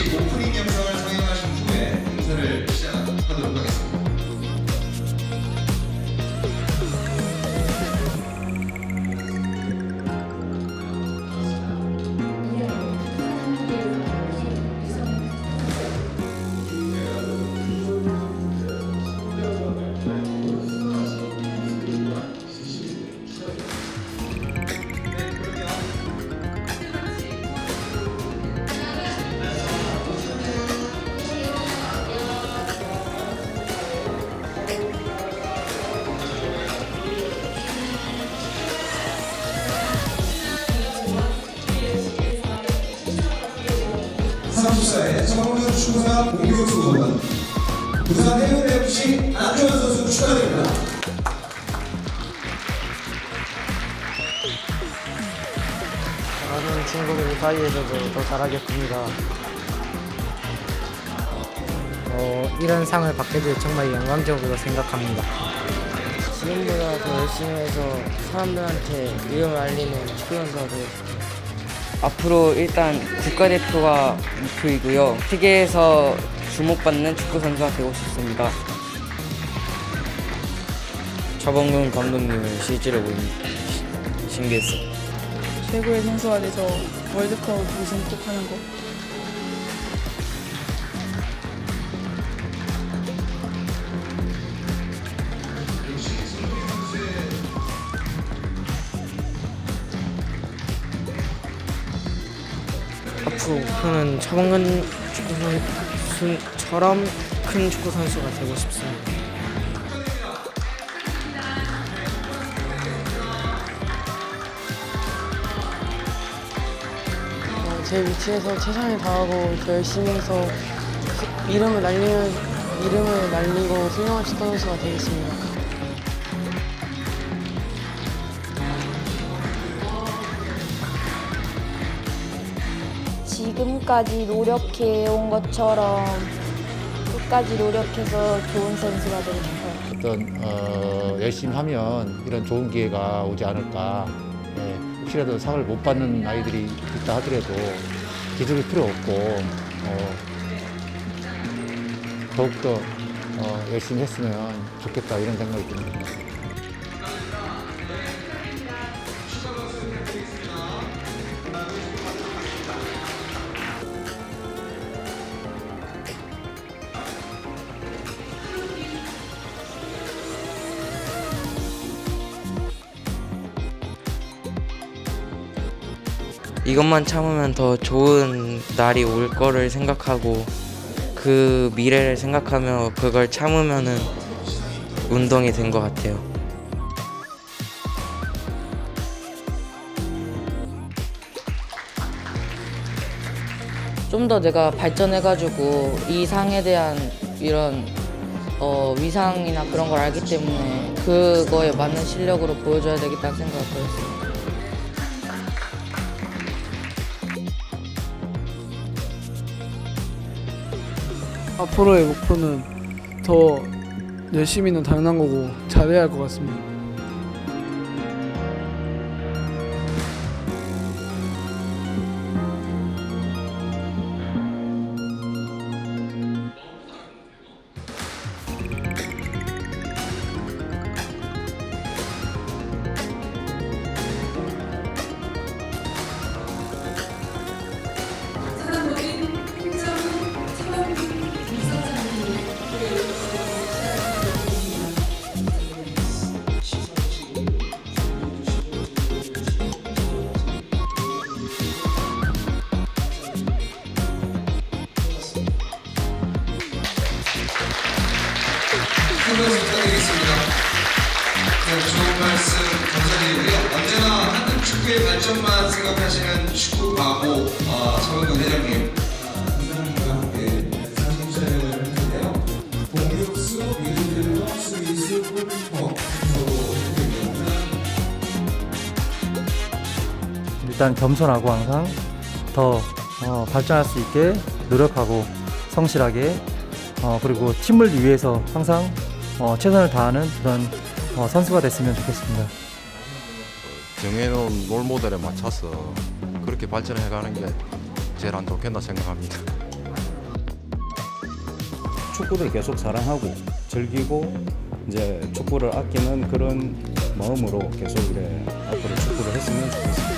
오프닝 영상을 축구사 공격수 공단 부산 해운 FC 안정환 선수 축하드립니다. 잘하는 친구들 사이에서도 더 잘하겠습니다. 어, 이런 상을 받게 돼 정말 영광적으로 생각합니다. 지금보다 더 열심히 해서 사람들한테 이름을 알리는 축구 선수가 되겠습니다. 앞으로 일단 국가대표가 목표이고요. 세계에서 주목받는 축구 선수가 되고 싶습니다. 차범근 감독님을 실제로 보니 신기했어요. 최고의 선수가 돼서 월드컵 우승 꼭 하는 거. 앞으로 목표는 차범근 선수처럼 큰 축구 선수가 되고 싶습니다. 어, 제 위치에서 최선을 다하고 더 열심히 해서 이름을 날리는 이름을 날리고 훌륭한 축구 선수가 되겠습니다. 지금까지 노력해 온 것처럼 끝까지 노력해서 좋은 선수가 되고 싶어요. 어떤 어, 열심히 하면 이런 좋은 기회가 오지 않을까. 예, 혹시라도 상을 못 받는 아이들이 있다 하더라도 기죽을 필요 없고 어, 더욱더 어, 열심히 했으면 좋겠다 이런 생각이 듭니다. 이것만 참으면 더 좋은 날이 올 거를 생각하고 그 미래를 생각하며 그걸 참으면은 운동이 된 것 같아요. 좀 더 내가 발전해가지고 이 상에 대한 이런 어, 위상이나 그런 걸 알기 때문에 그거에 맞는 실력으로 보여줘야 되겠다는 생각을 했어요. 앞으로의 목표는 더 열심히는 당연한 거고 잘해야 할 것 같습니다. 축구의 발전만 생각하시는 축구 바보 어, 차범근 회장님. 일단 겸손하고 항상 더 어, 발전할 수 있게 노력하고 성실하게 어, 그리고 팀을 위해서 항상 어, 최선을 다하는 그런 어, 선수가 됐으면 좋겠습니다. 정해놓은 롤 모델에 맞춰서 그렇게 발전해 가는 게 제일 안 좋겠나 생각합니다. 축구를 계속 사랑하고 즐기고 이제 축구를 아끼는 그런 마음으로 계속 이래 앞으로 축구를 했으면 좋겠습니다.